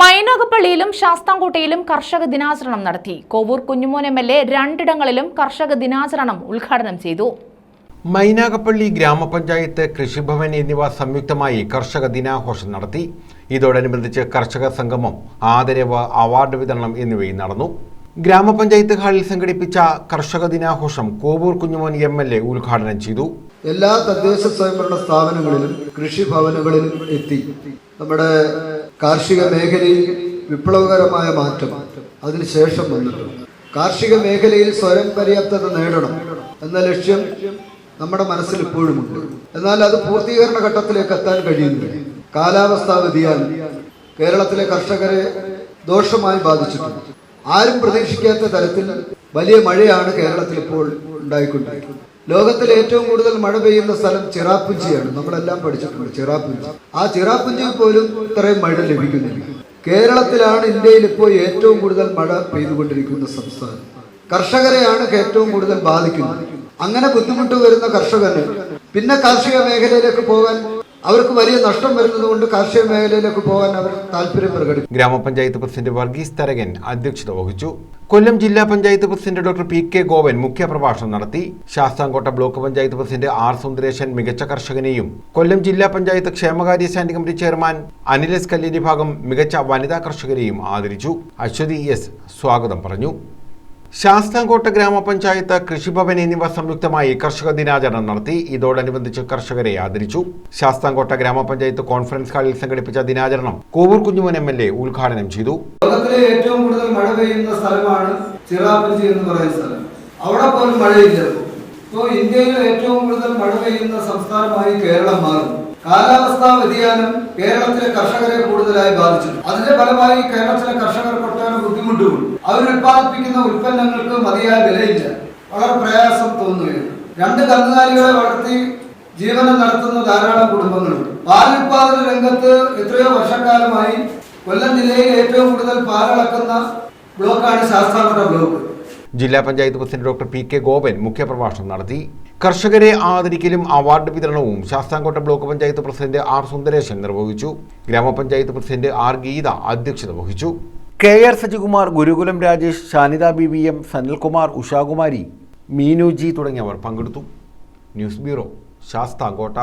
മൈനാഗപ്പള്ളിയിലും ശാസ്താംകോട്ടയിലും കർഷക ദിനാചരണം നടത്തി. Kovoor Kunjumon M L A രണ്ടിടങ്ങളിലും കർഷക ദിനാചരണം ഉദ്ഘാടനം ചെയ്തു. മൈനാഗപ്പള്ളി ഗ്രാമപഞ്ചായത്ത് കൃഷിഭവൻ എന്നിവ സംയുക്തമായി കർഷക ദിനാഘോഷം നടത്തി. ഇതോടനുബന്ധിച്ച് കർഷക സംഗമം ആദരവ് അവാർഡ് വിതരണം എന്നിവയും നടന്നു. ഗ്രാമപഞ്ചായത്ത് ഹാളിൽ സംഘടിപ്പിച്ച കർഷക ദിനാഘോഷം Kovoor Kunjumon M L A ഉദ്ഘാടനം ചെയ്തു. എല്ലാ തദ്ദേശ സ്വയംഭരണ സ്ഥാപനങ്ങളിലും കൃഷിഭവനുകളിലും എത്തി. നമ്മുടെ കാർഷിക മേഖലയിൽ വിപ്ലവകരമായ മാറ്റം അതിനുശേഷം വന്നിട്ടുണ്ട്. കാർഷിക മേഖലയിൽ സ്വയം പര്യാപ്തത നേടണം എന്ന ലക്ഷ്യം നമ്മുടെ മനസ്സിൽ ഇപ്പോഴുമുണ്ട് എന്നാൽ അത് പൂർത്തീകരണ ഘട്ടത്തിലേക്ക് എത്താൻ കഴിയുന്നില്ല. കാലാവസ്ഥാ വ്യതിയാനം കേരളത്തിലെ കർഷകരെ ദോഷമായി ബാധിച്ചിട്ടുണ്ട്. ആരും പ്രതീക്ഷിക്കാത്ത തരത്തിൽ വലിയ മഴയാണ് കേരളത്തിൽ ഇപ്പോൾ ഉണ്ടായിക്കൊണ്ടിരിക്കുന്നത്. ലോകത്തിൽ ഏറ്റവും കൂടുതൽ മഴ പെയ്യുന്ന സ്ഥലം ചിറാപ്പുഞ്ചിയാണ് നമ്മളെല്ലാം പഠിച്ചിട്ടുണ്ട് ചിറാപ്പുഞ്ചി ആ ചിറാപ്പുഞ്ചിയിൽ പോലും ഇത്രയും മഴ ലഭിക്കുന്നില്ല. കേരളത്തിലാണ് ഇന്ത്യയിൽ ഇപ്പോൾ ഏറ്റവും കൂടുതൽ മഴ പെയ്തുകൊണ്ടിരിക്കുന്ന സംസ്ഥാനം. കർഷകരെയാണ് ഏറ്റവും കൂടുതൽ ബാധിക്കുന്നത്. അങ്ങനെ ബുദ്ധിമുട്ട് വരുന്ന കർഷകന്. പിന്നെ കാർഷിക മേഖലയിലേക്ക് പോകാൻ അവർക്ക് വലിയ നഷ്ടം വരുന്നത് കൊണ്ട് കാർഷിക മേഖലയിലേക്ക് പോകാൻ അവർ താല്പര്യം പ്രകടിപ്പിക്കും ഗ്രാമപഞ്ചായത്ത് പ്രസിഡന്റ് വർഗീസ് തരകൻ അധ്യക്ഷത വഹിച്ചു. കൊല്ലം ജില്ലാ panchayat president doctor P K Gopan മുഖ്യപ്രഭാഷണം നടത്തി. Sasthamcotta block panchayat president R Sundaresan മികച്ച കർഷകനെയും കൊല്ലം ജില്ലാ പഞ്ചായത്ത് ക്ഷേമകാര്യ standing committee chairman Anilas S Kalleri ഭാഗം മികച്ച വനിതാ കർഷകരെയും ആദരിച്ചു. അശ്വതി എസ് സ്വാഗതം പറഞ്ഞു. ശാസ്താംകോട്ട ഗ്രാമപഞ്ചായത്ത് കൃഷിഭവൻ എന്നിവ സംയുക്തമായി കർഷക ദിനാചരണം നടത്തി. ഇതോടനുബന്ധിച്ച് കർഷകരെ ആദരിച്ചു. ശാസ്താംകോട്ട ഗ്രാമപഞ്ചായത്ത് കോൺഫറൻസ് ഹാളിൽ സംഘടിപ്പിച്ച ദിനാചരണം Kovoor Kunjumon M L A ഉദ്ഘാടനം ചെയ്തു. ലോകത്തിലെ ഏറ്റവും കൂടുതൽ മഴ പെയ്യുന്ന സ്ഥലമാണ് ചിറാപ്പുഞ്ചി എന്ന് പറയുന്ന സ്ഥലം. അവിടെ പോലും മഴയില്ല. ഇപ്പോൾ ഇന്ത്യയിൽ ഏറ്റവും കൂടുതൽ മഴ പെയ്യുന്ന സംസ്ഥാനമായി കേരളം മാറുന്നു കാലാവസ്ഥാ വ്യതിയാനം കേരളത്തിലെ കർഷകരെ കൂടുതലായി ബാധിച്ചു അതിന്റെ ഫലമായി കേരളത്തിലെ കർഷകർ ഒട്ടേറെ ബുദ്ധിമുട്ടുമുണ്ട് അവർ ഉൽപ്പാദിപ്പിക്കുന്ന ഉൽപ്പന്നങ്ങൾക്ക് മതിയായ വിലയില്ല. വളരെ പ്രയാസം തോന്നുകയാണ്. രണ്ട് കന്നുകാലികളെ വളർത്തി ജീവനം നടത്തുന്ന ധാരാളം കുടുംബങ്ങളുണ്ട്. പാലുൽപാദന രംഗത്ത് എത്രയോ വർഷക്കാലമായി കൊല്ലം ജില്ലയിൽ ഏറ്റവും കൂടുതൽ പാലളക്കുന്ന ബ്ലോക്കാണ് ശാസ്താംകോട്ട ബ്ലോക്ക്. ജില്ലാ panchayat president doctor P K Gopan മുഖ്യപ്രഭാഷണം നടത്തി. കർഷകരെ ആദരിക്കലും അവാർഡ് വിതരണവും Sasthamcotta block panchayat president R Sundaresan നിർവഹിച്ചു. ഗ്രാമപഞ്ചായത്ത് പ്രസിഡന്റ് ആർ ഗീത അധ്യക്ഷത വഹിച്ചു. K R Sajikumar Gurukulam Rajesh Shanitha B V M Sanalkumar Ushakumari Meenu G തുടങ്ങിയവർ പങ്കെടുത്തു. News bureau Sasthamcotta.